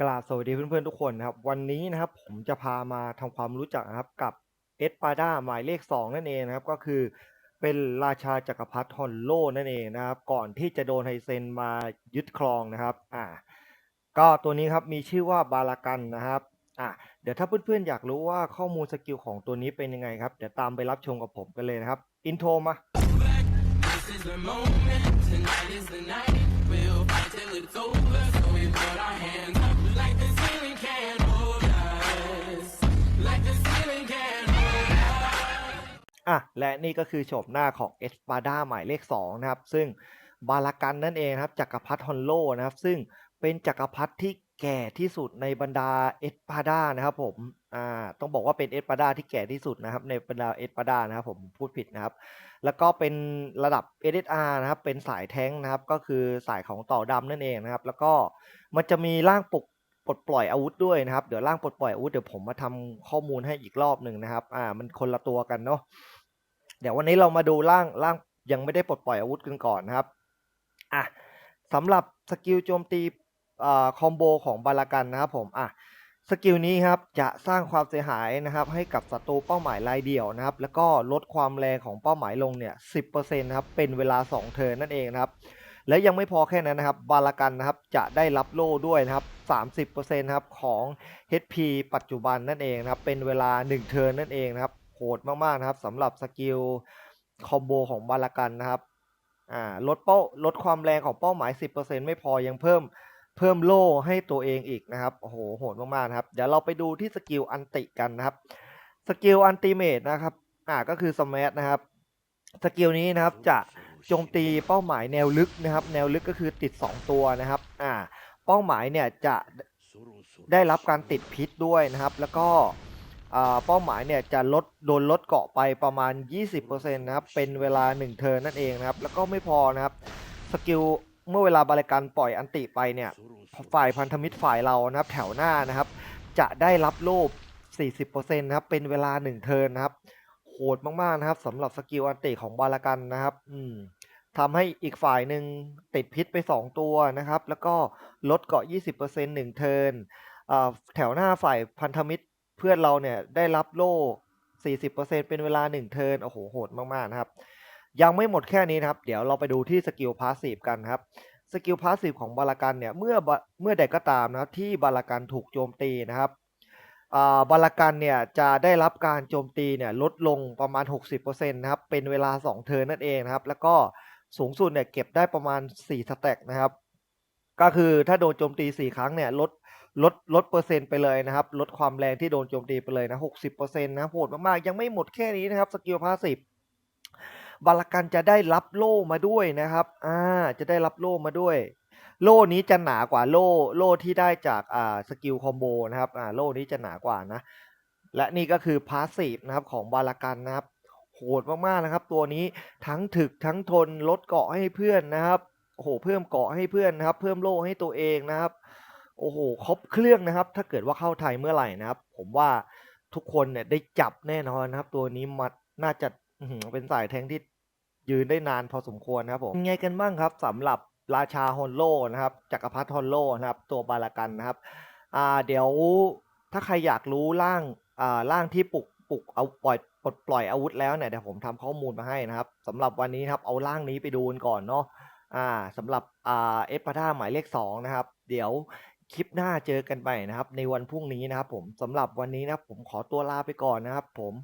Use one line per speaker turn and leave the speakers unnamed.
กราบสวัสดีเพื่อนๆทุกคนนะครับ วันนี้นะครับผมจะพามาทำความรู้จักนะครับกับเอสปาดาหมายเลข 2 นั่นเองนะครับ ก็คือเป็นราชาจักรพรรดิฮอนโลนั่นเองนะครับ ก่อนที่จะโดนไฮเซนมายึดครองนะครับอ่าก็ตัวนี้ครับมีชื่อว่าบาลากันนะครับอะเดี๋ยวถ้าเพื่อนๆอยากรู้ว่าข้อมูลสกิลของตัวนี้เป็นยังไงครับเดี๋ยวตามไปรับชมกับผมกันเลยนะครับอินโทรมา
We'll fight till it's over. So we put our hands
อะและนี่ก็คือโฉมหน้าของเอสปาดาหมายเลข2นะครับ ซึ่งบาลากันนั่นเองครับจักรพรรดิฮอนโลนะครับ ซึ่งเป็นจักรพรรดิที่แก่ที่สุดในบรรดาเอสปาดานะครับผมอ่าต้องบอกว่าเป็นเอสปาดาที่แก่ที่สุดนะครับ ในบรรดาเอสปาดานะครับผมพูดผิดนะครับ แล้วก็เป็นระดับ SSR นะครับเป็นสายแท้งนะครับ ก็คือสายของต่อดำนั่นเองนะครับ แล้วก็มันจะมีร่างปลุกปลดปล่อยอาวุธด้วยนะครับ เดี๋ยวร่างปลดปล่อยอาวุธเดี๋ยวผมมาทำข้อมูลให้อีกรอบหนึ่งนะครับ อ่า มันคนละตัวกันเนาะ เดี๋ยววันนี้เรามาดูร่างร่างยังไม่ได้ปลดปล่อยอาวุธกันก่อนนะครับอะสำหรับสกิลโจมตีอ่าคอมโบของบาลากันนะครับผมอะสกิลนี้ครับจะสร้างความเสียหายนะครับให้กับศัตรูเป้าหมายรายเดี่ยวนะครับ แล้วก็ลดความแรงของเป้าหมายลงเนี่ย10%นะครับเป็นเวลา 2 เทิร์นนั่นเองนะครับ และยังไม่พอแค่นั้นนะครับ บาลากันนะครับจะได้รับโล่ด้วยนะครับ 30%นะครับของ HP ปัจจุบันนั่นเองนะครับเป็นเวลา 1 เทิร์นนั่นเองนะครับ โหดมากๆนะครับสำหรับสกิลคอมโบของบาลากันนะครับอ่าลดเป้าลดความแรงของเป้าหมาย 10%ไม่พอยังเพิ่มเพิ่มโล่ให้ตัวเองอีกนะครับโอ้โหโหดมากๆนะครับเดี๋ยวเราไปดูที่สกิลอันติกันนะครับสกิลอันติเมตนะครับอ่าก็คือสมันะครับสกิลนี้นะครับจะโจมตีเป้าหมายแนวลึกนะครับ แนวลึกก็คือติด 2 ตัวนะครับอ่าเป้าหมายเนี่ยจะได้รับการติดพิษด้วยนะครับ แล้วก็อ่า เป้าหมายเนี่ยจะลดโดนลดเกาะไปประมาณ 20%นะครับ เป็นเวลา 1 เทิร์นนั่นเองนะครับ แล้วก็ไม่พอนะครับ สกิลเมื่อเวลาบริการปล่อยอันติไปเนี่ย ฝ่ายพันธมิตรฝ่ายเรานะครับ แถวหน้านะครับ จะได้รับโลบ 40%นะครับ เป็นเวลา 1 เทิร์นนะครับ โหดมากๆนะครับสำหรับสกิลอันติของบาลากันนะครับ อืมทำให้อีกฝ่ายหนึ่งติดพิษไป 2 ตัวนะครับ แล้วก็ลดเกาะ 20% 1 เทิร์นอ่าแถวหน้าฝ่ายพันธมิตร เพื่อนเราเนี่ยได้รับโล่ 40%เป็นเวลา 1 เทิร์นโอ้โหโหดมาก ๆ นะครับ ยังไม่หมดแค่นี้นะครับ เดี๋ยวเราไปดูที่สกิลพาสซีฟกันครับสกิลพาสซีฟของบาลากันเนี่ยเมื่อเมื่อใดก็ตามนะครับที่บาลากันถูกโจมตีนะครับบาลากันเนี่ยจะได้รับการโจมตีเนี่ยลดลงประมาณ 60%นะครับเป็นเวลา 2 เทิร์นนั่นเองนะครับ แล้วก็สูงสุดเนี่ยเก็บได้ประมาณ 4 สแต็กนะครับ ก็คือถ้าโดนโจมตี 4 ครั้งเนี่ยลด ลดลดเปอร์เซ็นต์ไปเลยนะครับ ลดความแรงที่โดนโจมตีไปเลยนะ 60%นะโหดมากๆ ยังไม่หมดแค่นี้นะครับ สกิลพาสซีบาลกันจะได้รับโล่มาด้วยนะครับ อ่า จะได้รับโล่มาด้วย โล่นี้จะหนากว่าโล่ โล่ที่ได้จาก อ่า สกิลคอมโบนะครับ อ่า โล่นี้จะหนากว่านะ และนี่ก็คือพาสซีฟนะครับของบาลกันนะครับ โหดมากๆนะครับ ตัวนี้ทั้งถึกทั้งทนลดเกาะให้เพื่อนนะครับโอ้โหเพิ่มเกาะให้เพื่อนนะครับ เพิ่มโล่ให้ตัวเองนะครับ โอ้โหครบเครื่องนะครับ ถ้าเกิดว่าเข้าไทยเมื่อไหร่นะครับ ผมว่าทุกคนเนี่ยได้จับแน่นอนนะครับ ตัวนี้มัดน่าจะเป็นสายแทงที่ยืนได้นานพอสมควรนะครับผมยังไงกันบ้างครับสำหรับราชาฮอนโลนะครับจักรพรรดิฮอนโลนะครับ ตัวบาลากันนะครับอ่าเดี๋ยวถ้าใครอยากรู้ร่างอ่าร่างที่ปลุกปลุกเอาปล่อยปลดปล่อยอาวุธแล้วเนี่ยเดี๋ยวผมทำข้อมูลมาให้นะครับสำหรับวันนี้ครับเอาร่างนี้ไปดูกันก่อนเนาะอ่าสำหรับอ่าเอฟพาธาหมายเลขสองนะครับ เดี๋ยว คลิปหน้าเจอกันใหม่นะครับ ในวันพรุ่งนี้นะครับผมสำหรับวันนี้นะครับผมขอตัวลาไปก่อนนะครับผม